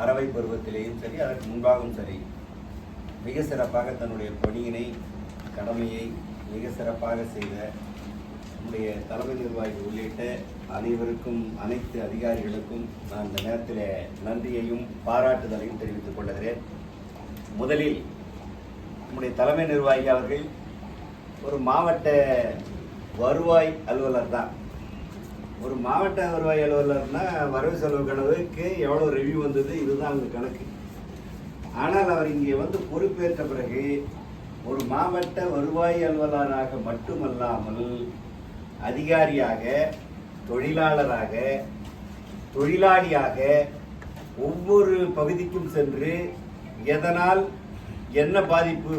அறவை பருவத்திலேயும் சரி அதற்கு முன்பாகவும் சரி மிக சிறப்பாக தன்னுடைய பணியினை கடமையை மிக சிறப்பாக செய்த நம்முடைய தலைமை நிர்வாகி உள்ளிட்ட அனைவருக்கும் அனைத்து அதிகாரிகளுக்கும் நான் இந்த நேரத்தில் நன்றியையும் பாராட்டுதலையும் தெரிவித்துக் கொள்கிறேன். முதலில் நம்முடைய தலைமை நிர்வாகி அவர்கள் ஒரு மாவட்ட வருவாய் அலுவலர் தான். ஒரு மாவட்ட வருவாய் அலுவலர்னா வரவு செலவு கணக்குக்கு எவ்வளோ ரெவ்யூ வந்தது? இதுதான் அவங்க கணக்கு. ஆனால் அவர் இங்கே வந்து பொறுப்பேற்ற பிறகு ஒரு மாவட்ட வருவாய் அலுவலராக மட்டுமல்லாமல் அதிகாரியாக தொழிலாளராக தொழிலாளியாக ஒவ்வொரு பகுதிக்கும் சென்று எதனால் என்ன பாதிப்பு?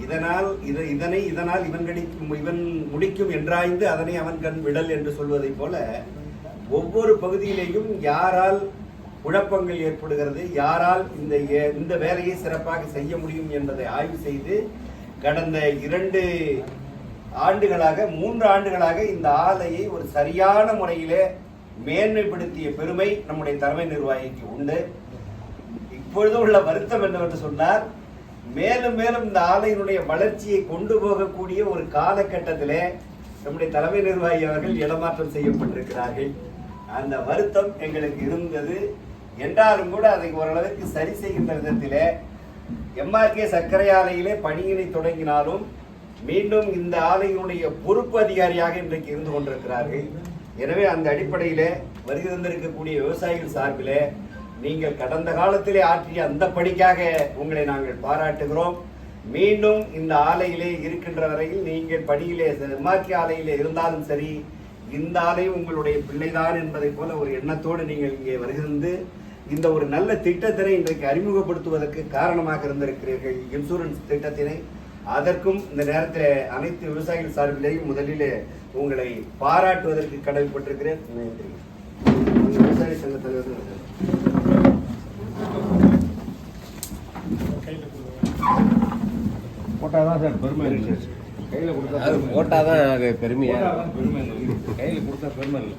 இதனால் இதை இதனை இதனால் இவன் கடிக்கும் இவன் முடிக்கும் என்றாய்ந்து அதனை அவன் கண் விடல் என்று சொல்வதைப் போல ஒவ்வொரு பகுதியிலேயும் யாரால் குழப்பங்கள் ஏற்படுகிறது யாரால் இந்த இந்த வேலையை சிறப்பாக செய்ய முடியும் என்பதை ஆய்வு செய்து கடந்த இரண்டு ஆண்டுகளாக மூன்று ஆண்டுகளாக இந்த ஆலையை ஒரு சரியான முறையிலே மேன்மைப்படுத்திய பெருமை நம்முடைய தலைமை நிர்வாகிக்கு உண்டு. இப்பொழுது உள்ள வருத்தம் என்னவென்று சொன்னால் மேலும் மேலும் இந்த ஆலையினுடைய வளர்ச்சியை கொண்டு போகக்கூடிய ஒரு காலகட்டத்திலே நம்முடைய தலைமை நிர்வாகி அவர்கள் இடமாற்றம் செய்யப்பட்டிருக்கிறார்கள். அந்த வருத்தம் எங்களுக்கு இருந்தது. என்றாலும் கூட அதை ஓரளவுக்கு சரி செய்கின்ற விதத்தில் எம்ஆர்கே சர்க்கரை ஆலையிலே பணியினை தொடங்கினாலும் மீண்டும் இந்த ஆலையினுடைய பொறுப்பு அதிகாரியாக இன்றைக்கு இருந்து கொண்டிருக்கிறார்கள். எனவே அந்த அடிப்படையிலே வருகை தந்திருக்கக்கூடிய விவசாயிகள் சார்பிலே நீங்கள் கடந்த காலத்திலே ஆற்றிய அந்த பணிக்காக உங்களை நாங்கள் பாராட்டுகிறோம். மீண்டும் இந்த ஆலையிலே இருக்கின்ற வரையில் நீங்கள் படியிலே எம்ஆர்கே ஆலையிலே இருந்தாலும் சரி இந்த ஆலை உங்களுடைய பிள்ளைதான் என்பதை போல ஒரு எண்ணத்தோடு நீங்கள் இங்கே வருகிறது இந்த ஒரு நல்ல திட்டத்தினை இன்றைக்கு அறிமுகப்படுத்துவதற்கு காரணமாக இருந்திருக்கிறீர்கள். இன்சூரன்ஸ் திட்டத்தினை. அதற்கும் இந்த நேரத்தில் அனைத்து விவசாயிகள் சார்பிலேயும் முதலிலே உங்களை பாராட்டுவதற்கு கடமைப்பட்டிருக்கிறேன். நன்றி. விவசாய சங்க தலைவர் அவர்கள். போட்டாதான் சார் பெருமை கையில் கொடுத்தா அது போட்டாதான் அது பெருமையா போட்டாதான் பெருமை இல்லை. கையில் கொடுத்தா பெருமை இல்லை